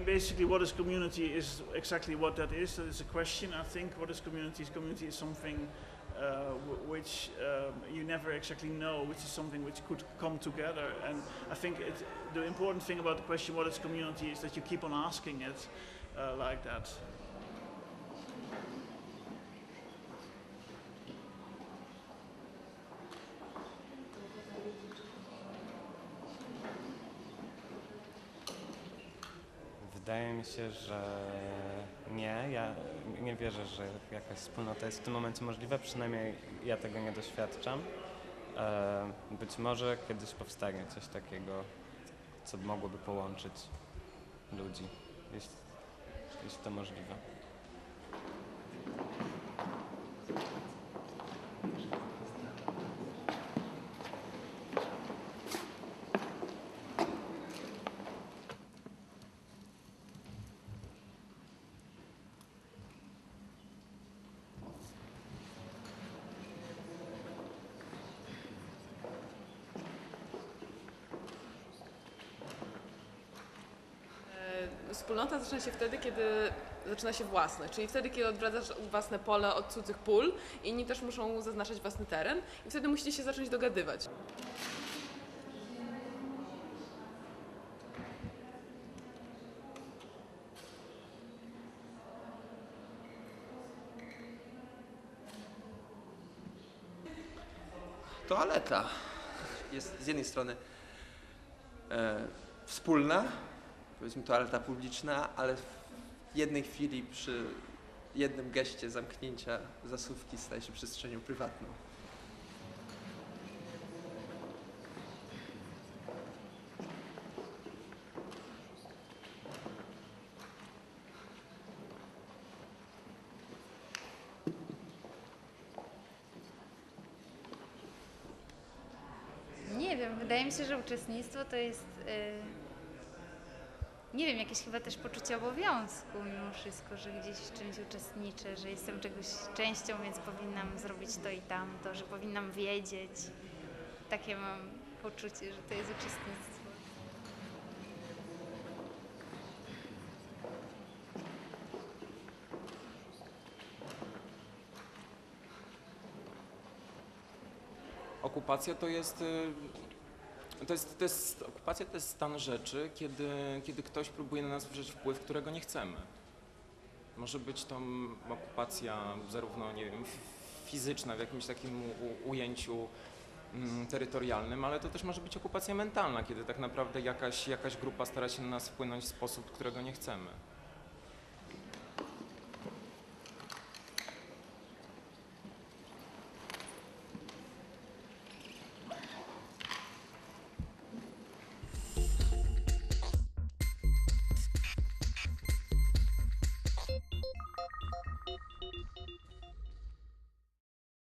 mean, basically, what is community is exactly what that is. That is a question. I think what is community is community is something uh, which um, you never exactly know, which is something which could come together. And I think it, the important thing about the question, what is community, is that you keep on asking it uh, like that. Wydaje mi się, że nie. Ja nie wierzę, że jakaś wspólnota jest w tym momencie możliwa, przynajmniej ja tego nie doświadczam. E, Być może kiedyś powstanie coś takiego, co mogłoby połączyć ludzi, jeśli, jeśli to możliwe. E, Wspólnota zaczyna się wtedy, kiedy zaczyna się własność, czyli wtedy, kiedy odwracasz własne pole od cudzych pól, inni też muszą zaznaczać własny teren i wtedy musicie się zacząć dogadywać. toaleta jest z jednej strony e, wspólna, powiedzmy toaleta publiczna, ale w jednej chwili przy jednym geście zamknięcia zasuwki staje się przestrzenią prywatną. Nie wiem, wydaje mi się, że uczestnictwo to jest. y, nie wiem, jakieś chyba też poczucie obowiązku mimo wszystko, że gdzieś w czymś uczestniczę, że jestem czegoś częścią, więc powinnam zrobić to i tamto, że powinnam wiedzieć. Takie mam poczucie, że to jest uczestnictwo. Okupacja to jest, y, to jest, to jest, okupacja to jest stan rzeczy, kiedy, kiedy ktoś próbuje na nas wywrzeć wpływ, którego nie chcemy. Może być to okupacja zarówno, nie wiem, fizyczna w jakimś takim u, ujęciu mm, terytorialnym, ale to też może być okupacja mentalna, kiedy tak naprawdę jakaś, jakaś grupa stara się na nas wpłynąć w sposób, którego nie chcemy.